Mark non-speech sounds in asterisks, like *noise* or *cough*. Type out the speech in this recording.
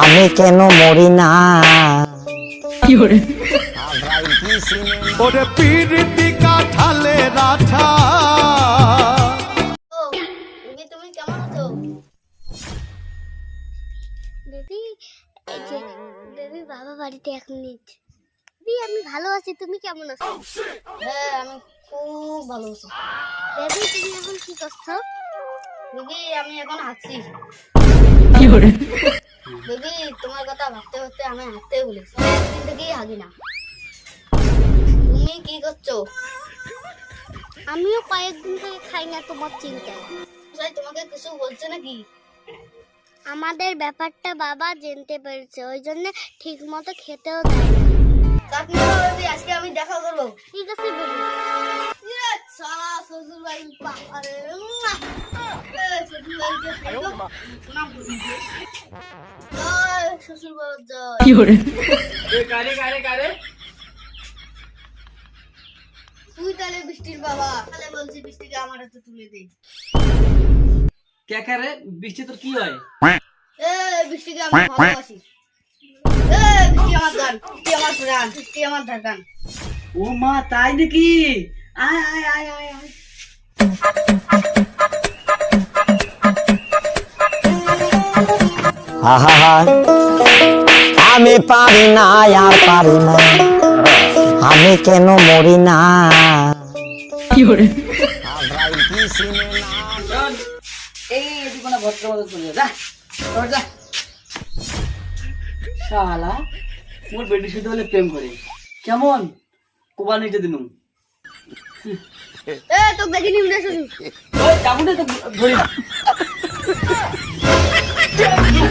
আমি কেন মরি না? 有人，ওরে পিরিতি কাঠালে রাঠা। তুমি কেমন আছো? দিদি বাবা বাড়িতে এখন নেই দিদি আমি ভালো আছি। তুমি কেমন আছো? হ্যাঁ আমি খুব ভালো আছি। বেবি তুমি এখন কি করছ? দিদি আমি এখন হাঁটছি। 有人，দিদি তোমার কথা ভাবতে ভাবতে আমি হাঁটতে বলেছি। থেকেই হাগি না তুমি কি করছ? আমিও কয়েকদিন থেকে খাই না তোমার চিন্তায়। তাই তোমাকে কিছু বলছে নাকি? আমাদের ব্যাপারটা বাবা জানতে পেরেছে ওই জন্য ঠিক মতো খেতেও দেয় ঠিক আছে বেবি সারা শ্বশুর বাড়ি বাবারে শ্বশুর বাড়িতে জয়। শ্বশুর বাড়ি জয় 有人，তুই তাহলে বৃষ্টির বাবা। তাহলে বলছি বৃষ্টিকে আমার হাতে তুলে দে। কে কে রে? বৃষ্টি তোর কি হয়? এ বৃষ্টিকে আমি ভালোবাসি। এ বৃষ্টি আমার গান বৃষ্টি আমার প্রাণ বৃষ্টি আমার ঢাকান ও মা তাই নাকি? আয় আয় আয় আয় আয়। আহা আমি পারি না আর পারি না। আমি কেন মরি না? 有人，চল। এই দোকানে ভদ্র মতো চলে যা যা। শালা মোর বেটি শুধু হলে প্রেম করে কেমন? কোবাল নিচে দিনুম। এ তো দেখি নিম রে শুনি ওই যাব তো ধরি না। *laughs*